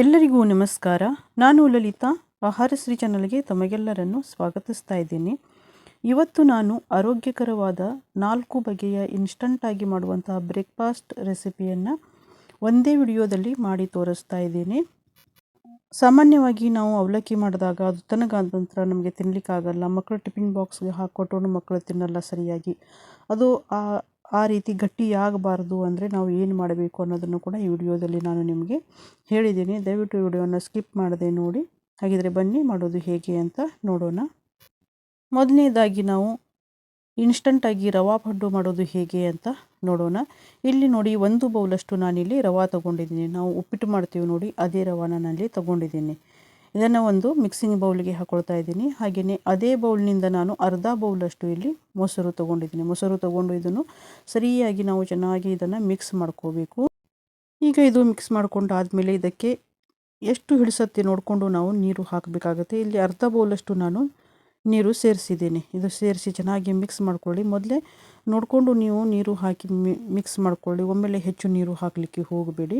ಎಲ್ಲರಿಗೂ ನಮಸ್ಕಾರ. ನಾನು ಲಲಿತಾ. ಆಹಾರಶ್ರೀ ಚಾನಲ್ಗೆ ತಮಗೆಲ್ಲರನ್ನು ಸ್ವಾಗತಿಸ್ತಾ ಇದ್ದೀನಿ. ಇವತ್ತು ನಾನು ಆರೋಗ್ಯಕರವಾದ ನಾಲ್ಕು ಬಗೆಯ ಇನ್ಸ್ಟಂಟಾಗಿ ಮಾಡುವಂತಹ ಬ್ರೇಕ್ಫಾಸ್ಟ್ ರೆಸಿಪಿಯನ್ನು ಒಂದೇ ವಿಡಿಯೋದಲ್ಲಿ ಮಾಡಿ ತೋರಿಸ್ತಾ ಇದ್ದೀನಿ. ಸಾಮಾನ್ಯವಾಗಿ ನಾವು ಅವಲಕ್ಕಿ ಮಾಡಿದಾಗ ಅದು ತನಗಾದ ನಂತರ ನಮಗೆ ತಿನ್ನಲಿಕ್ಕಾಗಲ್ಲ ಮಕ್ಕಳು ಟಿಫಿನ್ ಬಾಕ್ಸ್ಗೆ ಹಾಕ್ಕೊಟ್ಟು ಮಕ್ಕಳು ತಿನ್ನಲ್ಲ ಸರಿಯಾಗಿ. ಅದು ಆ ರೀತಿ ಗಟ್ಟಿಯಾಗಬಾರ್ದು ಅಂದರೆ ನಾವು ಏನು ಮಾಡಬೇಕು ಅನ್ನೋದನ್ನು ಕೂಡ ಈ ವಿಡಿಯೋದಲ್ಲಿ ನಾನು ನಿಮಗೆ ಹೇಳಿದ್ದೀನಿ. ದಯವಿಟ್ಟು ವಿಡಿಯೋನ ಸ್ಕಿಪ್ ಮಾಡದೆ ನೋಡಿ. ಹಾಗಿದ್ರೆ ಬನ್ನಿ, ಮಾಡೋದು ಹೇಗೆ ಅಂತ ನೋಡೋಣ. ಮೊದಲನೇದಾಗಿ ನಾವು ಇನ್ಸ್ಟಂಟಾಗಿ ರವಾ ಪಡ್ಡು ಮಾಡೋದು ಹೇಗೆ ಅಂತ ನೋಡೋಣ. ಇಲ್ಲಿ ನೋಡಿ, ಒಂದು ಬೌಲಷ್ಟು ನಾನಿಲ್ಲಿ ರವಾ ತೊಗೊಂಡಿದ್ದೀನಿ. ನಾವು ಉಪ್ಪಿಟ್ಟು ಮಾಡ್ತೀವಿ ನೋಡಿ, ಅದೇ ರವಾನ ನಾನಿಲ್ಲಿ ತೊಗೊಂಡಿದ್ದೀನಿ. ಇದನ್ನು ಒಂದು ಮಿಕ್ಸಿಂಗ್ ಬೌಲ್ಗೆ ಹಾಕೊಳ್ತಾ ಇದ್ದೀನಿ. ಹಾಗೆಯೇ ಅದೇ ಬೌಲ್ನಿಂದ ನಾನು ಅರ್ಧ ಬೌಲಷ್ಟು ಇಲ್ಲಿ ಮೊಸರು ತೊಗೊಂಡಿದ್ದೀನಿ. ಮೊಸರು ತೊಗೊಂಡು ಇದನ್ನು ಸರಿಯಾಗಿ ನಾವು ಚೆನ್ನಾಗಿ ಇದನ್ನು ಮಿಕ್ಸ್ ಮಾಡ್ಕೋಬೇಕು. ಈಗ ಇದು ಮಿಕ್ಸ್ ಮಾಡ್ಕೊಂಡಾದಮೇಲೆ ಇದಕ್ಕೆ ಎಷ್ಟು ಹಿಡಿಸತ್ತೆ ನೋಡಿಕೊಂಡು ನಾವು ನೀರು ಹಾಕಬೇಕಾಗುತ್ತೆ. ಇಲ್ಲಿ ಅರ್ಧ ಬೌಲಷ್ಟು ನಾನು ನೀರು ಸೇರಿಸಿದ್ದೀನಿ. ಇದು ಸೇರಿಸಿ ಚೆನ್ನಾಗಿ ಮಿಕ್ಸ್ ಮಾಡ್ಕೊಳ್ಳಿ. ಮೊದಲೇ ನೋಡಿಕೊಂಡು ನೀವು ನೀರು ಹಾಕಿ ಮಿಕ್ಸ್ ಮಾಡ್ಕೊಳ್ಳಿ. ಒಮ್ಮೆಲೆ ಹೆಚ್ಚು ನೀರು ಹಾಕಲಿಕ್ಕೆ ಹೋಗಬೇಡಿ.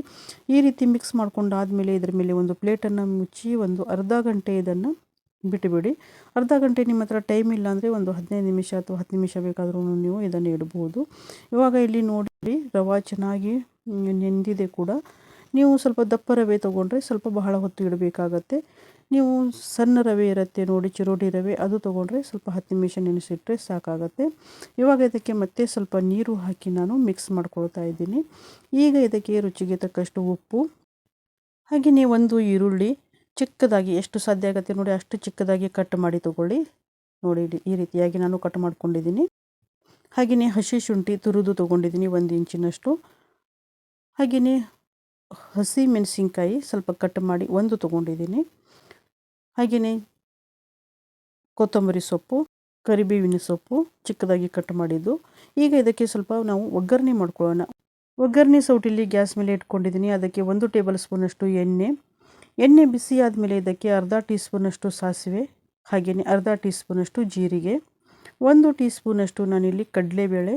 ಈ ರೀತಿ ಮಿಕ್ಸ್ ಮಾಡ್ಕೊಂಡಾದಮೇಲೆ ಇದರ ಮೇಲೆ ಒಂದು ಪ್ಲೇಟನ್ನು ಮುಚ್ಚಿ ಒಂದು ಅರ್ಧ ಗಂಟೆ ಇದನ್ನು ಬಿಟ್ಟುಬಿಡಿ ಅರ್ಧ ಗಂಟೆ ನಿಮ್ಮ ಹತ್ರ ಟೈಮ್ ಇಲ್ಲ ಅಂದರೆ ಒಂದು ಹದಿನೈದು ನಿಮಿಷ ಅಥವಾ ಹತ್ತು ನಿಮಿಷ ಬೇಕಾದರೂ ನೀವು ಇದನ್ನು ಇಡಬಹುದು ಇವಾಗ ಇಲ್ಲಿ ನೋಡಿ, ರವಾ ಚೆನ್ನಾಗಿ ನೆಂದಿದೆ ಕೂಡ. ನೀವು ಸ್ವಲ್ಪ ದಪ್ಪ ರವೆ ತೊಗೊಂಡ್ರೆ ಸ್ವಲ್ಪ ಬಹಳ ಹೊತ್ತು ಇಡಬೇಕಾಗತ್ತೆ. ನೀವು ಸಣ್ಣ ರವೆ ಇರುತ್ತೆ ನೋಡಿ, ಚಿರೋಟಿ ರವೆ ಅದು ತೊಗೊಂಡ್ರೆ ಸ್ವಲ್ಪ ಹತ್ತು ನಿಮಿಷ ನೆನೆಸಿಟ್ರೆ ಸಾಕಾಗತ್ತೆ. ಇವಾಗ ಇದಕ್ಕೆ ಮತ್ತೆ ಸ್ವಲ್ಪ ನೀರು ಹಾಕಿ ನಾನು ಮಿಕ್ಸ್ ಮಾಡ್ಕೊಳ್ತಾ ಇದ್ದೀನಿ. ಈಗ ಇದಕ್ಕೆ ರುಚಿಗೆ ತಕ್ಕಷ್ಟು ಉಪ್ಪು, ಹಾಗೆಯೇ ಒಂದು ಈರುಳ್ಳಿ, ಚಿಕ್ಕದಾಗಿ ಎಷ್ಟು ಸಾಧ್ಯ ಆಗುತ್ತೆ ನೋಡಿ, ಅಷ್ಟು ಚಿಕ್ಕದಾಗಿ ಕಟ್ ಮಾಡಿ ತಗೊಳ್ಳಿ. ನೋಡಿ, ಈ ರೀತಿಯಾಗಿ ನಾನು ಕಟ್ ಮಾಡ್ಕೊಂಡಿದ್ದೀನಿ. ಹಾಗೆಯೇ ಹಸಿ ಶುಂಠಿ ತುರಿದು ತೊಗೊಂಡಿದ್ದೀನಿ ಒಂದು ಇಂಚಿನಷ್ಟು. ಹಾಗೆಯೇ ಹಸಿ ಮೆಣಸಿನ್ಕಾಯಿ ಸ್ವಲ್ಪ ಕಟ್ ಮಾಡಿ ಒಂದು ತೊಗೊಂಡಿದ್ದೀನಿ. ಹಾಗೆಯೇ ಕೊತ್ತಂಬರಿ ಸೊಪ್ಪು, ಕರಿಬೇವಿನ ಸೊಪ್ಪು ಚಿಕ್ಕದಾಗಿ ಕಟ್ ಮಾಡಿದ್ದು. ಈಗ ಇದಕ್ಕೆ ಸ್ವಲ್ಪ ನಾವು ಒಗ್ಗರಣೆ ಮಾಡ್ಕೊಳ್ಳೋಣ. ಒಗ್ಗರಣೆ ಸೌಟಿಲಿ ಗ್ಯಾಸ್ ಮೇಲೆ ಇಟ್ಕೊಂಡಿದ್ದೀನಿ. ಅದಕ್ಕೆ ಒಂದು ಟೇಬಲ್ ಸ್ಪೂನಷ್ಟು ಎಣ್ಣೆ. ಎಣ್ಣೆ ಬಿಸಿ ಆದಮೇಲೆ ಇದಕ್ಕೆ ಅರ್ಧ ಟೀ ಸ್ಪೂನಷ್ಟು ಸಾಸಿವೆ. ಹಾಗೆಯೇ ಅರ್ಧ ಟೀ ಸ್ಪೂನಷ್ಟು ಜೀರಿಗೆ. ಒಂದು ಟೀ ಸ್ಪೂನಷ್ಟು ನಾನಿಲ್ಲಿ ಕಡಲೆಬೇಳೆ.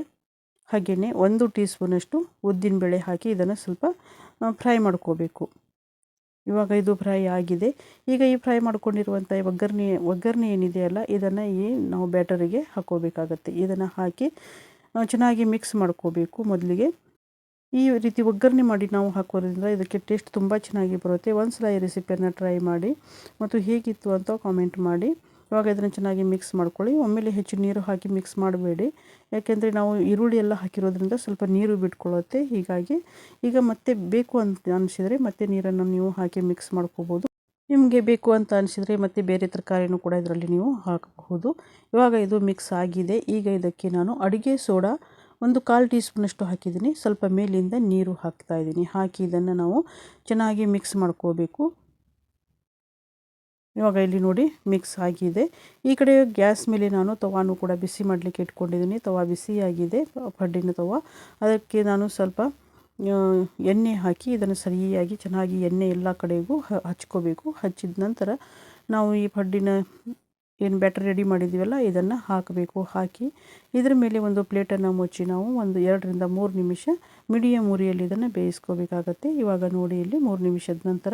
ಹಾಗೆಯೇ ಒಂದು ಟೀ ಸ್ಪೂನಷ್ಟು ಉದ್ದಿನಬೇಳೆ ಹಾಕಿ ಇದನ್ನು ಸ್ವಲ್ಪ ಫ್ರೈ ಮಾಡ್ಕೋಬೇಕು. ಇವಾಗ ಇದು ಫ್ರೈ ಆಗಿದೆ. ಈಗ ಈ ಫ್ರೈ ಮಾಡ್ಕೊಂಡಿರುವಂಥ ಒಗ್ಗರಣೆ ಒಗ್ಗರಣೆ ಏನಿದೆಯಲ್ಲ ಇದನ್ನು ಈ ನಾವು ಬ್ಯಾಟರಿಗೆ ಹಾಕೋಬೇಕಾಗತ್ತೆ. ಇದನ್ನು ಹಾಕಿ ಚೆನ್ನಾಗಿ ಮಿಕ್ಸ್ ಮಾಡ್ಕೋಬೇಕು ಮೊದಲಿಗೆ. ಈ ರೀತಿ ಒಗ್ಗರಣೆ ಮಾಡಿ ನಾವು ಹಾಕೋದ್ರಿಂದ ಇದಕ್ಕೆ ಟೇಸ್ಟ್ ತುಂಬ ಚೆನ್ನಾಗಿ ಬರುತ್ತೆ. ಒಂದು ಸಲ ಈ ರೆಸಿಪಿಯನ್ನು ಟ್ರೈ ಮಾಡಿ, ಮತ್ತು ಹೇಗಿತ್ತು ಅಂತ ಕಾಮೆಂಟ್ ಮಾಡಿ. ಇವಾಗ ಇದನ್ನು ಚೆನ್ನಾಗಿ ಮಿಕ್ಸ್ ಮಾಡ್ಕೊಳ್ಳಿ. ಒಮ್ಮೆಲೆ ಹೆಚ್ಚು ನೀರು ಹಾಕಿ ಮಿಕ್ಸ್ ಮಾಡಬೇಡಿ. ಯಾಕೆಂದರೆ ನಾವು ಈರುಳ್ಳಿ ಎಲ್ಲ ಹಾಕಿರೋದ್ರಿಂದ ಸ್ವಲ್ಪ ನೀರು ಬಿಟ್ಕೊಳ್ಳುತ್ತೆ. ಹೀಗಾಗಿ ಈಗ ಮತ್ತೆ ಬೇಕು ಅಂತ ಅನಿಸಿದರೆ ಮತ್ತೆ ನೀರನ್ನು ನೀವು ಹಾಕಿ ಮಿಕ್ಸ್ ಮಾಡ್ಕೋಬೋದು. ನಿಮಗೆ ಬೇಕು ಅಂತ ಅನಿಸಿದರೆ ಮತ್ತೆ ಬೇರೆ ತರಕಾರಿನೂ ಕೂಡ ಇದರಲ್ಲಿ ನೀವು ಹಾಕಬಹುದು. ಇವಾಗ ಇದು ಮಿಕ್ಸ್ ಆಗಿದೆ. ಈಗ ಇದಕ್ಕೆ ನಾನು ಅಡುಗೆ ಸೋಡಾ ಒಂದು ಕಾಲು ಟೀ ಸ್ಪೂನಷ್ಟು ಹಾಕಿದ್ದೀನಿ. ಸ್ವಲ್ಪ ಮೇಲಿಂದ ನೀರು ಹಾಕ್ತಾ ಇದ್ದೀನಿ. ಹಾಕಿ ಇದನ್ನು ನಾವು ಚೆನ್ನಾಗಿ ಮಿಕ್ಸ್ ಮಾಡ್ಕೋಬೇಕು. ಇವಾಗ ಇಲ್ಲಿ ನೋಡಿ ಮಿಕ್ಸ್ ಆಗಿದೆ. ಈ ಕಡೆ ಗ್ಯಾಸ್ ಮೇಲೆ ನಾನು ತವಾನು ಕೂಡ ಬಿಸಿ ಮಾಡಲಿಕ್ಕೆ ಇಟ್ಕೊಂಡಿದ್ದೀನಿ. ತವಾ ಬಿಸಿಯಾಗಿದೆ ಪಡ್ಡಿನ ತವಾ. ಅದಕ್ಕೆ ನಾನು ಸ್ವಲ್ಪ ಎಣ್ಣೆ ಹಾಕಿ ಇದನ್ನು ಸರಿಯಾಗಿ ಚೆನ್ನಾಗಿ ಎಣ್ಣೆ ಎಲ್ಲ ಕಡೆಗೂ ಹಚ್ಕೋಬೇಕು. ಹಚ್ಚಿದ ನಂತರ ನಾವು ಈ ಪಡ್ಡಿನ ಏನು ಬ್ಯಾಟರ್ ರೆಡಿ ಮಾಡಿದ್ದೀವಲ್ಲ, ಇದನ್ನು ಹಾಕಬೇಕು. ಹಾಕಿ ಇದರ ಮೇಲೆ ಒಂದು ಪ್ಲೇಟನ್ನು ಮುಚ್ಚಿ ನಾವು ಒಂದು ಎರಡರಿಂದ ಮೂರು ನಿಮಿಷ ಮೀಡಿಯಮ್ ಉರಿಯಲ್ಲಿ ಇದನ್ನು ಬೇಯಿಸ್ಕೋಬೇಕಾಗತ್ತೆ. ಇವಾಗ ನೋಡಿ ಇಲ್ಲಿ ಮೂರು ನಿಮಿಷದ ನಂತರ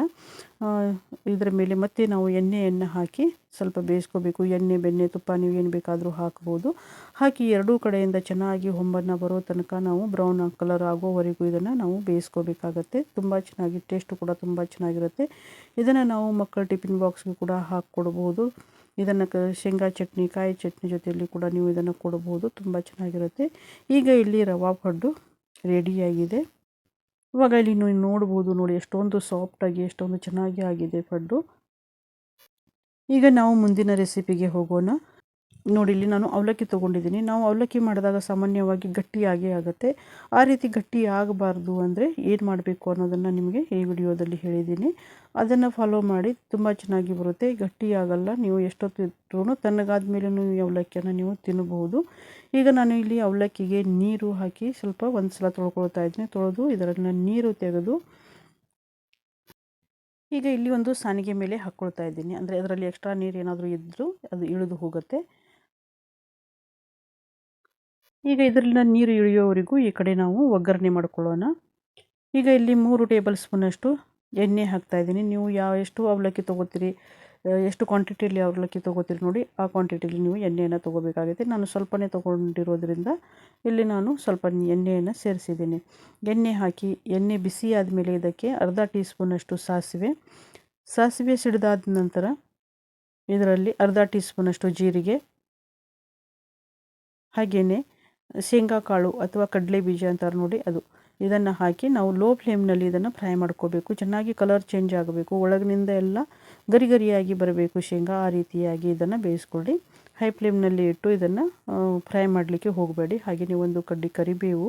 ಇದರ ಮೇಲೆ ಮತ್ತೆ ನಾವು ಎಣ್ಣೆಯನ್ನು ಹಾಕಿ ಸ್ವಲ್ಪ ಬೇಯಿಸ್ಕೋಬೇಕು. ಎಣ್ಣೆ, ಬೆಣ್ಣೆ, ತುಪ್ಪ ನೀವು ಏನು ಬೇಕಾದರೂ ಹಾಕ್ಬೋದು. ಹಾಕಿ ಎರಡೂ ಕಡೆಯಿಂದ ಚೆನ್ನಾಗಿ ಹೊಂಬನ್ನು ಬರೋ ತನಕ ನಾವು ಬ್ರೌನ್ ಕಲರ್ ಆಗೋವರೆಗೂ ಇದನ್ನು ನಾವು ಬೇಯಿಸ್ಕೋಬೇಕಾಗತ್ತೆ. ತುಂಬ ಚೆನ್ನಾಗಿ ಟೇಸ್ಟು ಕೂಡ ತುಂಬ ಚೆನ್ನಾಗಿರುತ್ತೆ. ಇದನ್ನು ನಾವು ಮಕ್ಕಳ ಟಿಫಿನ್ ಬಾಕ್ಸ್ಗೆ ಕೂಡ ಹಾಕ್ಕೊಡ್ಬೋದು. ಇದನ್ನು ಕ, ಶೇಂಗಾ ಚಟ್ನಿ, ಕಾಯಿ ಚಟ್ನಿ ಜೊತೆಯಲ್ಲಿ ಕೂಡ ನೀವು ಇದನ್ನು ಕೊಡಬಹುದು ತುಂಬ ಚೆನ್ನಾಗಿರುತ್ತೆ. ಈಗ ಇಲ್ಲಿ ರವಾ ಪಡ್ಡು ರೆಡಿಯಾಗಿದೆ ಇವಾಗ ಇಲ್ಲಿ ನೀವು ನೋಡ್ಬೋದು ನೋಡಿ, ಎಷ್ಟೊಂದು ಸಾಫ್ಟಾಗಿ ಎಷ್ಟೊಂದು ಚೆನ್ನಾಗಿ ಆಗಿದೆ ಪಡ್ಡು. ಈಗ ನಾವು ಮುಂದಿನ ರೆಸಿಪಿಗೆ ಹೋಗೋಣ. ನೋಡಿ, ಇಲ್ಲಿ ನಾನು ಅವಲಕ್ಕಿ ತೊಗೊಂಡಿದ್ದೀನಿ. ನಾವು ಅವಲಕ್ಕಿ ಮಾಡಿದಾಗ ಸಾಮಾನ್ಯವಾಗಿ ಗಟ್ಟಿಯಾಗೇ ಆಗುತ್ತೆ. ಆ ರೀತಿ ಗಟ್ಟಿ ಆಗಬಾರ್ದು ಅಂದರೆ ಏನು ಮಾಡಬೇಕು ಅನ್ನೋದನ್ನು ನಿಮಗೆ ಈ ವಿಡಿಯೋದಲ್ಲಿ ಹೇಳಿದ್ದೀನಿ. ಅದನ್ನು ಫಾಲೋ ಮಾಡಿ, ತುಂಬ ಚೆನ್ನಾಗಿ ಬರುತ್ತೆ. ಗಟ್ಟಿ ಆಗಲ್ಲ, ನೀವು ಎಷ್ಟೊತ್ತು ಇಟ್ಟರು ತಣ್ಣಗಾದ ಮೇಲೆ ಈ ಅವಲಕ್ಕಿಯನ್ನು ನೀವು ತಿನ್ನಬಹುದು. ಈಗ ನಾನು ಇಲ್ಲಿ ಅವಲಕ್ಕಿಗೆ ನೀರು ಹಾಕಿ ಸ್ವಲ್ಪ ಒಂದು ಸಲ ತೊಳ್ಕೊಳ್ತಾ ಇದ್ದೀನಿ ತೊಳೆದು ಇದರನ್ನು ನೀರು ತೆಗೆದು ಈಗ ಇಲ್ಲಿ ಒಂದು ಸಾನಿಗೆ ಮೇಲೆ ಹಾಕ್ಕೊಳ್ತಾ ಇದ್ದೀನಿ. ಅಂದರೆ ಅದರಲ್ಲಿ ಎಕ್ಸ್ಟ್ರಾ ನೀರು ಏನಾದರೂ ಇದ್ದರೂ ಅದು ಇಳಿದು ಹೋಗುತ್ತೆ. ಈಗ ಇದರಿಂದ ನೀರು ಇಳಿಯೋವರೆಗೂ ಈ ಕಡೆ ನಾವು ಒಗ್ಗರಣೆ ಮಾಡ್ಕೊಳ್ಳೋಣ. ಈಗ ಇಲ್ಲಿ ಮೂರು ಟೇಬಲ್ ಸ್ಪೂನಷ್ಟು ಎಣ್ಣೆ ಹಾಕ್ತಾಯಿದ್ದೀನಿ ನೀವು ಯಾವ ಎಷ್ಟು ಅವಲಕ್ಕಿ ತೊಗೋತೀರಿ ಎಷ್ಟು ಕ್ವಾಂಟಿಟಿಯಲ್ಲಿ ಅವಲಕ್ಕಿ ತೊಗೋತೀರಿ ನೋಡಿ, ಆ ಕ್ವಾಂಟಿಟಿಲಿ ನೀವು ಎಣ್ಣೆಯನ್ನು ತೊಗೋಬೇಕಾಗುತ್ತೆ. ನಾನು ಸ್ವಲ್ಪನೇ ತೊಗೊಂಡಿರೋದ್ರಿಂದ ಇಲ್ಲಿ ನಾನು ಸ್ವಲ್ಪ ಎಣ್ಣೆಯನ್ನು ಸೇರಿಸಿದ್ದೀನಿ. ಎಣ್ಣೆ ಹಾಕಿ, ಎಣ್ಣೆ ಬಿಸಿ ಆದಮೇಲೆ ಇದಕ್ಕೆ ಅರ್ಧ ಟೀ ಸ್ಪೂನಷ್ಟು ಸಾಸಿವೆ. ಸಾಸಿವೆ ಸಿಡಿದಾದ ನಂತರ ಇದರಲ್ಲಿ ಅರ್ಧ ಟೀ ಸ್ಪೂನಷ್ಟು ಜೀರಿಗೆ ಹಾಗೆಯೇ ಶೇಂಗಾ ಕಾಳು ಅಥವಾ ಕಡಲೆ ಬೀಜ ಅಂತಾರೆ ನೋಡಿ ಅದು. ಇದನ್ನು ಹಾಕಿ ನಾವು ಲೋ ಫ್ಲೇಮ್ನಲ್ಲಿ ಇದನ್ನು ಫ್ರೈ ಮಾಡ್ಕೋಬೇಕು. ಚೆನ್ನಾಗಿ ಕಲರ್ ಚೇಂಜ್ ಆಗಬೇಕು. ಒಳಗಿನಿಂದ ಎಲ್ಲ ಗರಿ ಗರಿಯಾಗಿ ಬರಬೇಕು ಶೇಂಗಾ. ಆ ರೀತಿಯಾಗಿ ಇದನ್ನು ಬೇಯಿಸ್ಕೊಳ್ಳಿ. ಹೈ ಫ್ಲೇಮ್ನಲ್ಲಿ ಇಟ್ಟು ಇದನ್ನು ಫ್ರೈ ಮಾಡಲಿಕ್ಕೆ ಹೋಗಬೇಡಿ. ಹಾಗೆಯೇ ಒಂದು ಕಡ್ಡಿ ಕರಿಬೇವು,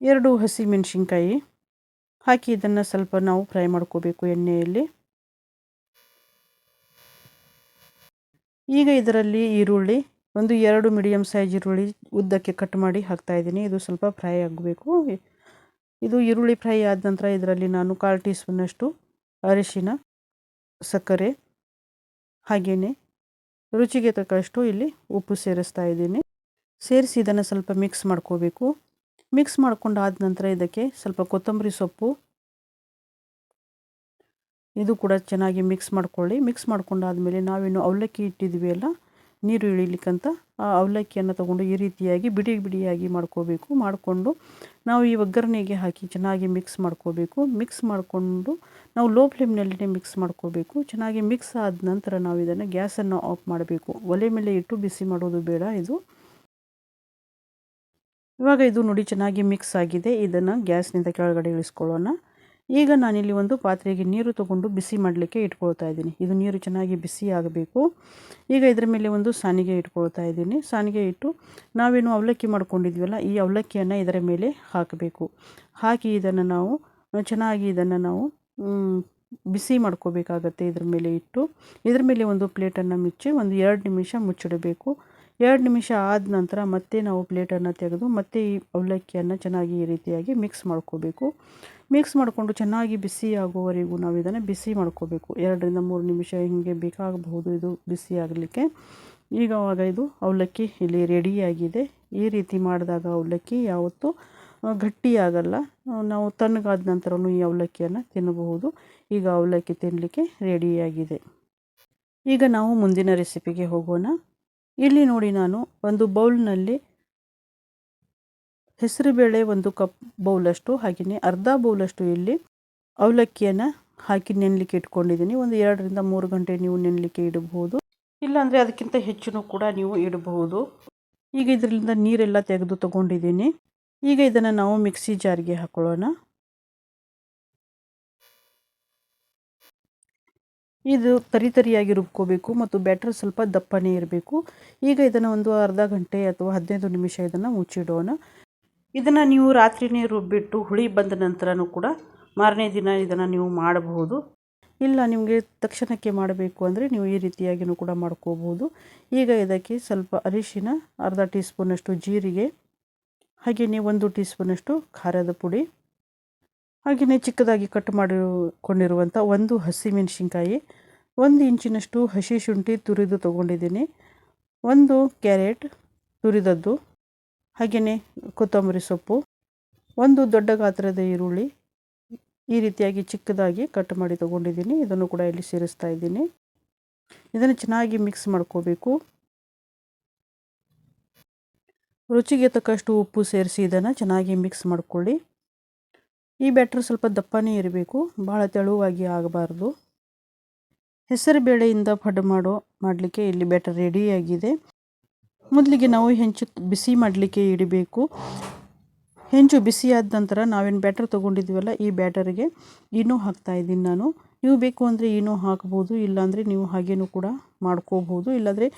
ಎರಡು ಹಸಿ ಮೆಣಸಿನ್ಕಾಯಿ ಹಾಕಿ ಇದನ್ನು ಸ್ವಲ್ಪ ನಾವು ಫ್ರೈ ಮಾಡ್ಕೋಬೇಕು ಎಣ್ಣೆಯಲ್ಲಿ. ಈಗ ಇದರಲ್ಲಿ ಈರುಳ್ಳಿ ಒಂದು ಎರಡು ಮೀಡಿಯಮ್ ಸೈಜ್ ಈರುಳ್ಳಿ ಉದ್ದಕ್ಕೆ ಕಟ್ ಮಾಡಿ ಹಾಕ್ತಾ ಇದ್ದೀನಿ. ಇದು ಸ್ವಲ್ಪ ಫ್ರೈ ಆಗಬೇಕು. ಇದು ಈರುಳ್ಳಿ ಫ್ರೈ ಆದ ನಂತರ ಇದರಲ್ಲಿ ನಾನು ಕಾಲು ಟೀ ಸ್ಪೂನಷ್ಟು ಅರಿಶಿನ, ಸಕ್ಕರೆ ಹಾಗೆಯೇ ರುಚಿಗೆ ತಕ್ಕಷ್ಟು ಇಲ್ಲಿ ಉಪ್ಪು ಸೇರಿಸ್ತಾ ಇದ್ದೀನಿ. ಸೇರಿಸಿ ಇದನ್ನು ಸ್ವಲ್ಪ ಮಿಕ್ಸ್ ಮಾಡ್ಕೋಬೇಕು. ಮಿಕ್ಸ್ ಮಾಡ್ಕೊಂಡಾದ ನಂತರ ಇದಕ್ಕೆ ಸ್ವಲ್ಪ ಕೊತ್ತಂಬರಿ ಸೊಪ್ಪು, ಇದು ಕೂಡ ಚೆನ್ನಾಗಿ ಮಿಕ್ಸ್ ಮಾಡ್ಕೊಳ್ಳಿ. ಮಿಕ್ಸ್ ಮಾಡಿಕೊಂಡಾದ್ಮೇಲೆ ನಾವೇನು ಅವಲಕ್ಕಿ ಇಟ್ಟಿದ್ವಿ ಅಲ್ಲ ನೀರು ಇಳಿಲಿಕ್ಕಂತ ಆ ಅವಲಕ್ಕಿಯನ್ನು ತಗೊಂಡು ಈ ರೀತಿಯಾಗಿ ಬಿಡಿ ಬಿಡಿಯಾಗಿ ಮಾಡ್ಕೋಬೇಕು. ಮಾಡಿಕೊಂಡು ನಾವು ಈ ಒಗ್ಗರಣೆಗೆ ಹಾಕಿ ಚೆನ್ನಾಗಿ ಮಿಕ್ಸ್ ಮಾಡ್ಕೋಬೇಕು. ಮಿಕ್ಸ್ ಮಾಡಿಕೊಂಡು ನಾವು ಲೋ ಫ್ಲೇಮ್ನಲ್ಲಿನೇ ಮಿಕ್ಸ್ ಮಾಡ್ಕೋಬೇಕು. ಚೆನ್ನಾಗಿ ಮಿಕ್ಸ್ ಆದ ನಂತರ ನಾವು ಇದನ್ನು ಗ್ಯಾಸನ್ನು ಆಫ್ ಮಾಡಬೇಕು. ಒಲೆ ಮೇಲೆ ಇಟ್ಟು ಬಿಸಿ ಮಾಡೋದು ಬೇಡ ಇದು. ಇವಾಗ ಇದು ನೋಡಿ ಚೆನ್ನಾಗಿ ಮಿಕ್ಸ್ ಆಗಿದೆ. ಇದನ್ನು ಗ್ಯಾಸ್ನಿಂದ ಕೆಳಗಡೆ ಇಳಿಸ್ಕೊಳ್ಳೋಣ. ಈಗ ನಾನಿಲ್ಲಿ ಒಂದು ಪಾತ್ರೆಗೆ ನೀರು ತಗೊಂಡು ಬಿಸಿ ಮಾಡಲಿಕ್ಕೆ ಇಟ್ಕೊಳ್ತಾ ಇದ್ದೀನಿ. ಇದು ನೀರು ಚೆನ್ನಾಗಿ ಬಿಸಿ ಆಗಬೇಕು. ಈಗ ಇದರ ಮೇಲೆ ಒಂದು ಸಾನಿಗೆ ಇಟ್ಕೊಳ್ತಾ ಇದ್ದೀನಿ. ಸಾನಿಗೆ ಇಟ್ಟು ನಾವೇನು ಅವಲಕ್ಕಿ ಮಾಡ್ಕೊಂಡಿದ್ವಲ್ಲ, ಈ ಅವಲಕ್ಕಿಯನ್ನು ಇದರ ಮೇಲೆ ಹಾಕಬೇಕು. ಹಾಕಿ ಇದನ್ನು ನಾವು, ಚೆನ್ನಾಗಿ ಇದನ್ನು ನಾವು ಬಿಸಿ ಮಾಡ್ಕೋಬೇಕಾಗತ್ತೆ ಇದ್ರ ಮೇಲೆ ಇಟ್ಟು. ಇದ್ರ ಮೇಲೆ ಒಂದು ಪ್ಲೇಟನ್ನು ಮುಚ್ಚಿ ಒಂದು ಎರಡು ನಿಮಿಷ ಮುಚ್ಚಿಡಬೇಕು. ಎರಡು ನಿಮಿಷ ಆದ ನಂತರ ಮತ್ತೆ ನಾವು ಪ್ಲೇಟನ್ನು ತೆಗೆದು ಮತ್ತೆ ಈ ಅವಲಕ್ಕಿಯನ್ನು ಚೆನ್ನಾಗಿ ಈ ರೀತಿಯಾಗಿ ಮಿಕ್ಸ್ ಮಾಡ್ಕೋಬೇಕು. ಮಿಕ್ಸ್ ಮಾಡಿಕೊಂಡು ಚೆನ್ನಾಗಿ ಬಿಸಿ ಆಗುವವರೆಗೂ ನಾವು ಇದನ್ನು ಬಿಸಿ ಮಾಡ್ಕೋಬೇಕು. ಎರಡರಿಂದ ಮೂರು ನಿಮಿಷ ಹೀಗೆ ಬೇಕಾಗಬಹುದು ಇದು ಬಿಸಿ ಆಗಲಿಕ್ಕೆ. ಈಗ ಆವಾಗ ಇದು ಅವಲಕ್ಕಿ ಇಲ್ಲಿ ರೆಡಿಯಾಗಿದೆ ಈ ರೀತಿ ಮಾಡಿದಾಗ ಅವಲಕ್ಕಿ ಯಾವತ್ತೂ ಗಟ್ಟಿಯಾಗಲ್ಲ ನಾವು ತಣ್ಣಗಾದ ನಂತರನೂ ಈ ಅವಲಕ್ಕಿಯನ್ನು ತಿನ್ನಬಹುದು. ಈಗ ಅವಲಕ್ಕಿ ತಿನ್ನಲಿಕ್ಕೆ ರೆಡಿಯಾಗಿದೆ ಈಗ ನಾವು ಮುಂದಿನ ರೆಸಿಪಿಗೆ ಹೋಗೋಣ. ಇಲ್ಲಿ ನೋಡಿ ನಾನು ಒಂದು ಬೌಲ್ನಲ್ಲಿ ಹೆಸರುಬೇಳೆ ಒಂದು ಕಪ್ ಬೌಲಷ್ಟು ಹಾಗೆಯೇ ಅರ್ಧ ಬೌಲಷ್ಟು ಇಲ್ಲಿ ಅವಲಕ್ಕಿಯನ್ನು ಹಾಕಿ ನೆನಲಿಕ್ಕೆ ಇಟ್ಕೊಂಡಿದ್ದೀನಿ. ಒಂದು ಎರಡರಿಂದ ಮೂರು ಗಂಟೆ ನೀವು ನೆನಲಿಕ್ಕೆ ಇಡಬಹುದು. ಇಲ್ಲಾಂದರೆ ಅದಕ್ಕಿಂತ ಹೆಚ್ಚು ಕೂಡ ನೀವು ಇಡಬಹುದು. ಈಗ ಇದರಿಂದ ನೀರೆಲ್ಲ ತೆಗೆದು ತಗೊಂಡಿದ್ದೀನಿ. ಈಗ ಇದನ್ನು ನಾವು ಮಿಕ್ಸಿ ಜಾರಿಗೆ ಹಾಕೊಳ್ಳೋಣ. ಇದು ತರಿ ತರಿಯಾಗಿ ರುಬ್ಕೋಬೇಕು ಮತ್ತು ಬ್ಯಾಟರ್ ಸ್ವಲ್ಪ ದಪ್ಪನೇ ಇರಬೇಕು. ಈಗ ಇದನ್ನು ಒಂದು ಅರ್ಧ ಗಂಟೆ ಅಥವಾ ಹದಿನೈದು ನಿಮಿಷ ಇದನ್ನು ಮುಚ್ಚಿಡೋಣ. ಇದನ್ನು ನೀವು ರಾತ್ರಿಯೇ ರುಬ್ಬಿಟ್ಟು ಹುಳಿ ಬಂದ ನಂತರನೂ ಕೂಡ ಮಾರನೇ ದಿನ ಇದನ್ನು ನೀವು ಮಾಡಬಹುದು. ಇಲ್ಲ, ನಿಮಗೆ ತಕ್ಷಣಕ್ಕೆ ಮಾಡಬೇಕು ಅಂದರೆ ನೀವು ಈ ರೀತಿಯಾಗಿಯೂ ಕೂಡ ಮಾಡ್ಕೋಬೋದು ಈಗ ಇದಕ್ಕೆ ಸ್ವಲ್ಪ ಅರಿಶಿನ, ಅರ್ಧ ಟೀ ಸ್ಪೂನಷ್ಟು ಜೀರಿಗೆ, ಹಾಗೆಯೇ ಒಂದು ಟೀ ಸ್ಪೂನಷ್ಟು ಖಾರದ ಪುಡಿ, ಹಾಗೆಯೇ ಚಿಕ್ಕದಾಗಿ ಕಟ್ ಮಾಡಿಕೊಂಡಿರುವಂಥ ಒಂದು ಹಸಿಮೆಣಸಿನ್ಕಾಯಿ, ಒಂದು ಇಂಚಿನಷ್ಟು ಹಸಿ ಶುಂಠಿ ತುರಿದು ತೊಗೊಂಡಿದ್ದೀನಿ, ಒಂದು ಕ್ಯಾರೆಟ್ ತುರಿದದ್ದು ಹಾಗೆಯೇ ಕೊತ್ತಂಬರಿ ಸೊಪ್ಪು, ಒಂದು ದೊಡ್ಡ ಗಾತ್ರದ ಈರುಳ್ಳಿ, ಈ ರೀತಿಯಾಗಿ ಚಿಕ್ಕದಾಗಿ ಕಟ್ ಮಾಡಿ ತೊಗೊಂಡಿದ್ದೀನಿ. ಇದನ್ನು ಕೂಡ ಇಲ್ಲಿ ಸೇರಿಸ್ತಾ ಇದ್ದೀನಿ. ಇದನ್ನು ಚೆನ್ನಾಗಿ ಮಿಕ್ಸ್ ಮಾಡ್ಕೋಬೇಕು. ರುಚಿಗೆ ತಕ್ಕಷ್ಟು ಉಪ್ಪು ಸೇರಿಸಿ ಇದನ್ನು ಚೆನ್ನಾಗಿ ಮಿಕ್ಸ್ ಮಾಡ್ಕೊಳ್ಳಿ. ಈ ಬ್ಯಾಟ್ರ್ ಸ್ವಲ್ಪ ದಪ್ಪನೇ ಇರಬೇಕು ಭಾಳ ತೆಳುವಾಗಿ ಆಗಬಾರ್ದು. ಹೆಸರು ಬೇಳೆಯಿಂದ ಪಡ್ ಮಾಡೋ, ಮಾಡಲಿಕ್ಕೆ ಇಲ್ಲಿ ಬ್ಯಾಟರ್ ರೆಡಿಯಾಗಿದೆ. ಮೊದಲಿಗೆ ನಾವು ಹೆಂಚು ಬಿಸಿ ಮಾಡಲಿಕ್ಕೆ ಇಡಬೇಕು. ಹೆಂಚು ಬಿಸಿಯಾದ ನಂತರ ನಾವೇನು ಬ್ಯಾಟರ್ ತೊಗೊಂಡಿದ್ದೀವಲ್ಲ ಈ ಬ್ಯಾಟರಿಗೆ ಇನ್ನೂ ಹಾಕ್ತಾ ಇದ್ದೀನಿ ನಾನು. ನೀವು ಬೇಕು ಅಂದರೆ ಇನ್ನೂ ಹಾಕ್ಬೋದು, ಇಲ್ಲಾಂದರೆ ನೀವು ಹಾಗೇನೂ ಕೂಡ ಮಾಡ್ಕೋಬೋದು. ಇಲ್ಲಾಂದರೆ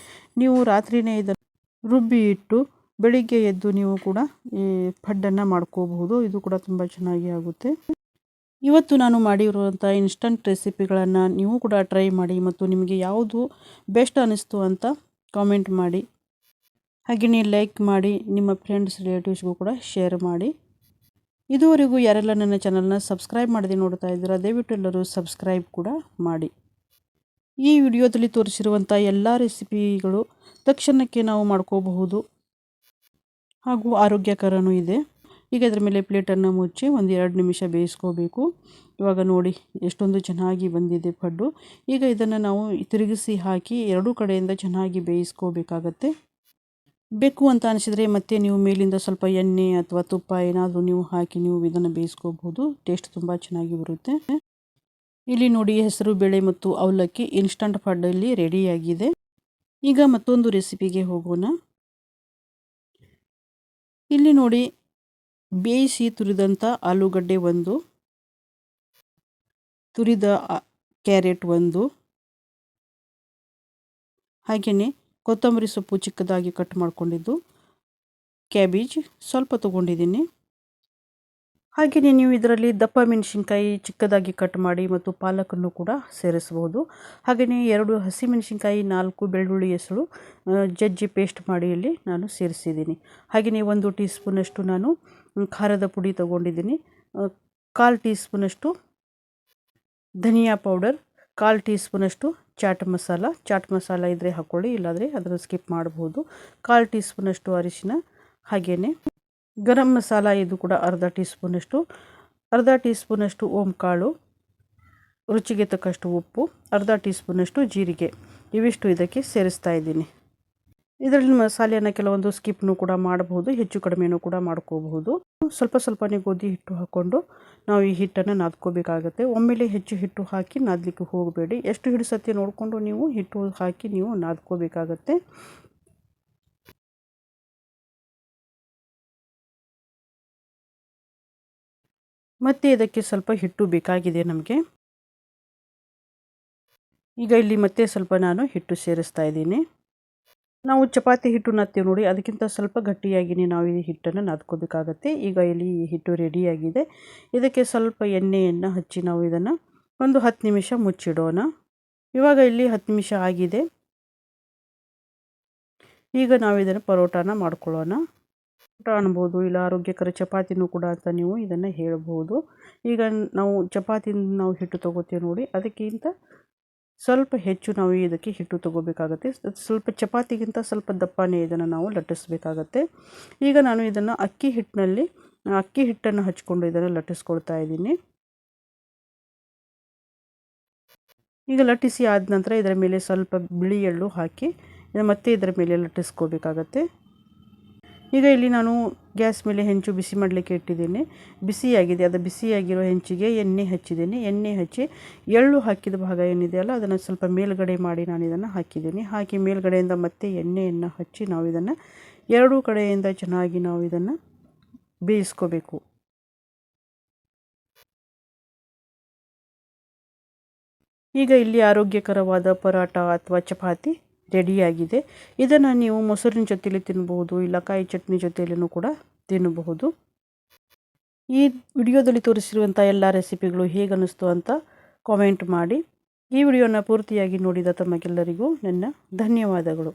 ನೀವು ರಾತ್ರಿಯೇ ಇದನ್ನು ರುಬ್ಬಿ ಇಟ್ಟು ಬೆಳಿಗ್ಗೆ ಎದ್ದು ನೀವು ಕೂಡ ಈ ಫಡ್ಡನ್ನು ಮಾಡ್ಕೋಬಹುದು. ಇದು ಕೂಡ ತುಂಬ ಚೆನ್ನಾಗಿ ಆಗುತ್ತೆ. ಇವತ್ತು ನಾನು ಮಾಡಿರುವಂಥ ಇನ್ಸ್ಟಂಟ್ ರೆಸಿಪಿಗಳನ್ನು ನೀವು ಕೂಡ ಟ್ರೈ ಮಾಡಿ ಮತ್ತು ನಿಮಗೆ ಯಾವುದು ಬೆಸ್ಟ್ ಅನ್ನಿಸ್ತು ಅಂತ ಕಾಮೆಂಟ್ ಮಾಡಿ. ಹಾಗೆಯೇ ಲೈಕ್ ಮಾಡಿ, ನಿಮ್ಮ ಫ್ರೆಂಡ್ಸ್ ರಿಲೇಟಿವ್ಸ್ಗೂ ಕೂಡ ಶೇರ್ ಮಾಡಿ. ಇದುವರೆಗೂ ಯಾರೆಲ್ಲ ನನ್ನ ಚಾನಲ್ನ ಸಬ್ಸ್ಕ್ರೈಬ್ ಮಾಡದೆ ನೋಡ್ತಾ ಇದ್ದೀರಾ, ದಯವಿಟ್ಟು ಎಲ್ಲರೂ ಸಬ್ಸ್ಕ್ರೈಬ್ ಕೂಡ ಮಾಡಿ. ಈ ವಿಡಿಯೋದಲ್ಲಿ ತೋರಿಸಿರುವಂಥ ಎಲ್ಲ ರೆಸಿಪಿಗಳು ತಕ್ಷಣಕ್ಕೆ ನಾವು ಮಾಡ್ಕೋಬಹುದು. ಹಾಗೂ ಆರೋಗ್ಯಕರನೂ ಇದೆ. ಈಗ ಇದರ ಮೇಲೆ ಪ್ಲೇಟನ್ನು ಮುಚ್ಚಿ ಒಂದು ಎರಡು ನಿಮಿಷ ಬೇಯಿಸ್ಕೋಬೇಕು. ಇವಾಗ ನೋಡಿ, ಎಷ್ಟೊಂದು ಚೆನ್ನಾಗಿ ಬಂದಿದೆ ಪಡ್ಡು. ಈಗ ಇದನ್ನು ನಾವು ತಿರುಗಿಸಿ ಹಾಕಿ ಎರಡೂ ಕಡೆಯಿಂದ ಚೆನ್ನಾಗಿ ಬೇಯಿಸ್ಕೋಬೇಕಾಗತ್ತೆ. ಬೇಕು ಅಂತ ಅನಿಸಿದರೆ ಮತ್ತೆ ನೀವು ಮೇಲಿಂದ ಸ್ವಲ್ಪ ಎಣ್ಣೆ ಅಥವಾ ತುಪ್ಪ ಏನಾದರೂ ನೀವು ಹಾಕಿ ನೀವು ಇದನ್ನು ಬೇಯಿಸ್ಕೋಬಹುದು. ಟೇಸ್ಟ್ ತುಂಬ ಚೆನ್ನಾಗಿ ಬರುತ್ತೆ. ಇಲ್ಲಿ ನೋಡಿ ಹೆಸರು, ಬೇಳೆ ಮತ್ತು ಅವಲಕ್ಕಿ ಇನ್ಸ್ಟಂಟ್ ಫಡ್ಡಲ್ಲಿ ರೆಡಿಯಾಗಿದೆ ಈಗ ಮತ್ತೊಂದು ರೆಸಿಪಿಗೆ ಹೋಗೋಣ. ಇಲ್ಲಿ ನೋಡಿ ಬೇಯಿಸಿ ತುರಿದಂಥ ಆಲೂಗಡ್ಡೆ ಒಂದು, ತುರಿದ ಕ್ಯಾರೆಟ್ ಒಂದು ಹಾಗೆಯೇ ಕೊತ್ತಂಬರಿ ಸೊಪ್ಪು ಚಿಕ್ಕದಾಗಿ ಕಟ್ ಮಾಡಿಕೊಂಡಿದ್ದು. ಕ್ಯಾಬೇಜ್ ಸ್ವಲ್ಪ ತೊಗೊಂಡಿದ್ದೀನಿ. ಹಾಗೆಯೇ ನೀವು ಇದರಲ್ಲಿ ದಪ್ಪ ಮೆಣಸಿನ್ಕಾಯಿ ಚಿಕ್ಕದಾಗಿ ಕಟ್ ಮಾಡಿ ಮತ್ತು ಪಾಲಕನ್ನು ಕೂಡ ಸೇರಿಸಬಹುದು. ಹಾಗೆಯೇ ಎರಡು ಹಸಿಮೆಣಸಿನ್ಕಾಯಿ ನಾಲ್ಕು ಬೆಳ್ಳುಳ್ಳಿ ಹೆಸರು ಜಜ್ಜಿ ಪೇಸ್ಟ್ ಮಾಡಿ ಇಲ್ಲಿ ನಾನು ಸೇರಿಸಿದ್ದೀನಿ. ಹಾಗೆಯೇ ಒಂದು ಟೀ ಸ್ಪೂನಷ್ಟು ನಾನು ಖಾರದ ಪುಡಿ ತಗೊಂಡಿದ್ದೀನಿ. ಕಾಲು ಟೀ ಸ್ಪೂನಷ್ಟು ಧನಿಯಾ ಪೌಡರ್, ಕಾಲು ಟೀ ಸ್ಪೂನಷ್ಟು ಚಾಟ್ ಮಸಾಲ ಚಾಟ್ ಮಸಾಲ ಇದ್ದರೆ ಹಾಕ್ಕೊಳ್ಳಿ ಇಲ್ಲಾಂದರೆ ಅದನ್ನು ಸ್ಕಿಪ್ ಮಾಡಬಹುದು ಕಾಲು ಟೀ ಸ್ಪೂನಷ್ಟು ಅರಿಶಿನ ಹಾಗೆಯೇ ಗರಂ ಮಸಾಲ ಇದು ಕೂಡ ಅರ್ಧ ಟೀ ಸ್ಪೂನಷ್ಟು ಅರ್ಧ ಟೀ ಸ್ಪೂನಷ್ಟು ಕಾಳು ರುಚಿಗೆ ತಕ್ಕಷ್ಟು ಉಪ್ಪು, ಅರ್ಧ ಟೀ ಸ್ಪೂನಷ್ಟು ಜೀರಿಗೆ. ಇವಿಷ್ಟು ಇದಕ್ಕೆ ಸೇರಿಸ್ತಾ ಇದ್ದೀನಿ. ಇದರಲ್ಲಿ ಮಸಾಲೆಯನ್ನು ಕೆಲವೊಂದು ಸ್ಕಿಪ್ನು ಕೂಡ ಮಾಡಬಹುದು ಹೆಚ್ಚು ಕಡಿಮೆಯೂ ಕೂಡ ಮಾಡ್ಕೋಬಹುದು. ಸ್ವಲ್ಪ ಸ್ವಲ್ಪನೇ ಗೋಧಿ ಹಿಟ್ಟು ಹಾಕ್ಕೊಂಡು ನಾವು ಈ ಹಿಟ್ಟನ್ನು ನಾದ್ಕೋಬೇಕಾಗುತ್ತೆ. ಒಮ್ಮೆಲೆ ಹೆಚ್ಚು ಹಿಟ್ಟು ಹಾಕಿ ನಾದಲಿಕ್ಕೆ ಹೋಗಬೇಡಿ. ಎಷ್ಟು ಹಿಡಿಸತ್ತೆ ನೋಡಿಕೊಂಡು ನೀವು ಹಿಟ್ಟು ಹಾಕಿ ನೀವು ನಾದ್ಕೋಬೇಕಾಗತ್ತೆ. ಮತ್ತೆ ಇದಕ್ಕೆ ಸ್ವಲ್ಪ ಹಿಟ್ಟು ಬೇಕಾಗಿದೆ ನಮಗೆ. ಈಗ ಇಲ್ಲಿ ಮತ್ತೆ ಸ್ವಲ್ಪ ನಾನು ಹಿಟ್ಟು ಸೇರಿಸ್ತಾ ಇದ್ದೀನಿ. ನಾವು ಚಪಾತಿ ಹಿಟ್ಟು ನಾದ್ತೀವಿ ನೋಡಿ, ಅದಕ್ಕಿಂತ ಸ್ವಲ್ಪ ಗಟ್ಟಿಯಾಗಿಯೇ ನಾವು ಈ ಹಿಟ್ಟನ್ನು ನಾದ್ಕೋಬೇಕಾಗತ್ತೆ. ಈಗ ಇಲ್ಲಿ ಈ ಹಿಟ್ಟು ರೆಡಿಯಾಗಿದೆ. ಇದಕ್ಕೆ ಸ್ವಲ್ಪ ಎಣ್ಣೆಯನ್ನು ಹಚ್ಚಿ ನಾವು ಇದನ್ನು ಒಂದು ಹತ್ತು ನಿಮಿಷ ಮುಚ್ಚಿಡೋಣ. ಇವಾಗ ಇಲ್ಲಿ ಹತ್ತು ನಿಮಿಷ ಆಗಿದೆ. ಈಗ ನಾವು ಇದನ್ನು ಪರೋಟಾನ ಮಾಡ್ಕೊಳ್ಳೋಣ. ಪರೋಟ ಅನ್ಬೋದು, ಇಲ್ಲ ಆರೋಗ್ಯಕರ ಚಪಾತಿನೂ ಕೂಡ ಅಂತ ನೀವು ಇದನ್ನು ಹೇಳ್ಬೋದು. ಈಗ ನಾವು ಚಪಾತಿ ನಾವು ಹಿಟ್ಟು ತೊಗೋತೀವಿ ನೋಡಿ, ಅದಕ್ಕಿಂತ ಸ್ವಲ್ಪ ಹೆಚ್ಚು ನಾವು ಇದಕ್ಕೆ ಹಿಟ್ಟು ತಗೋಬೇಕಾಗತ್ತೆ. ಸ್ವಲ್ಪ ಚಪಾತಿಗಿಂತ ಸ್ವಲ್ಪ ದಪ್ಪನೇ ಇದನ್ನು ನಾವು ಲಟ್ಟಿಸ್ಬೇಕಾಗತ್ತೆ. ಈಗ ನಾನು ಇದನ್ನು ಅಕ್ಕಿ ಹಿಟ್ಟಿನಲ್ಲಿ, ಅಕ್ಕಿ ಹಿಟ್ಟನ್ನು ಹಚ್ಕೊಂಡು ಇದನ್ನು ಲಟ್ಟಿಸ್ಕೊಳ್ತಾ ಇದ್ದೀನಿ. ಈಗ ಲಟ್ಟಿಸಿ ಆದ ನಂತರ ಇದರ ಮೇಲೆ ಸ್ವಲ್ಪ ಬಿಳಿ ಎಳ್ಳು ಹಾಕಿ ಮತ್ತೆ ಇದರ ಮೇಲೆ ಲಟ್ಟಿಸ್ಕೋಬೇಕಾಗತ್ತೆ. ಈಗ ಇಲ್ಲಿ ನಾನು ಗ್ಯಾಸ್ ಮೇಲೆ ಹೆಂಚು ಬಿಸಿ ಮಾಡಲಿಕ್ಕೆ ಇಟ್ಟಿದ್ದೀನಿ. ಬಿಸಿಯಾಗಿದೆ. ಅದು ಬಿಸಿಯಾಗಿರೋ ಹೆಂಚಿಗೆ ಎಣ್ಣೆ ಹಚ್ಚಿದ್ದೀನಿ. ಎಣ್ಣೆ ಹಚ್ಚಿ ಎಳ್ಳು ಹಾಕಿದ ಭಾಗ ಏನಿದೆಯಲ್ಲ, ಅದನ್ನು ಸ್ವಲ್ಪ ಮೇಲುಗಡೆ ಮಾಡಿ ನಾನು ಇದನ್ನು ಹಾಕಿದ್ದೀನಿ. ಹಾಕಿ ಮೇಲುಗಡೆಯಿಂದ ಮತ್ತೆ ಎಣ್ಣೆಯನ್ನು ಹಚ್ಚಿ ನಾವು ಇದನ್ನು ಎರಡೂ ಕಡೆಯಿಂದ ಚೆನ್ನಾಗಿ ನಾವು ಇದನ್ನು ಬೇಯಿಸ್ಕೋಬೇಕು. ಈಗ ಇಲ್ಲಿ ಆರೋಗ್ಯಕರವಾದ ಪರೋಟ ಅಥವಾ ಚಪಾತಿ ರೆಡಿಯಾಗಿದೆ. ಇದನ್ನು ನೀವು ಮೊಸರಿನ ಜೊತೆಯಲ್ಲಿ ತಿನ್ನಬಹುದು ಇಲ್ಲ ಕಾಯಿ ಚಟ್ನಿ ಜೊತೆಯಲ್ಲೂ ಕೂಡ ತಿನ್ನಬಹುದು ಈ ವಿಡಿಯೋದಲ್ಲಿ ತೋರಿಸಿರುವಂಥ ಎಲ್ಲ ರೆಸಿಪಿಗಳು ಹೇಗನ್ನಿಸ್ತು ಅಂತ ಕಾಮೆಂಟ್ ಮಾಡಿ. ಈ ವಿಡಿಯೋನ ಪೂರ್ತಿಯಾಗಿ ನೋಡಿದ ತಮಗೆಲ್ಲರಿಗೂ ನನ್ನ ಧನ್ಯವಾದಗಳು.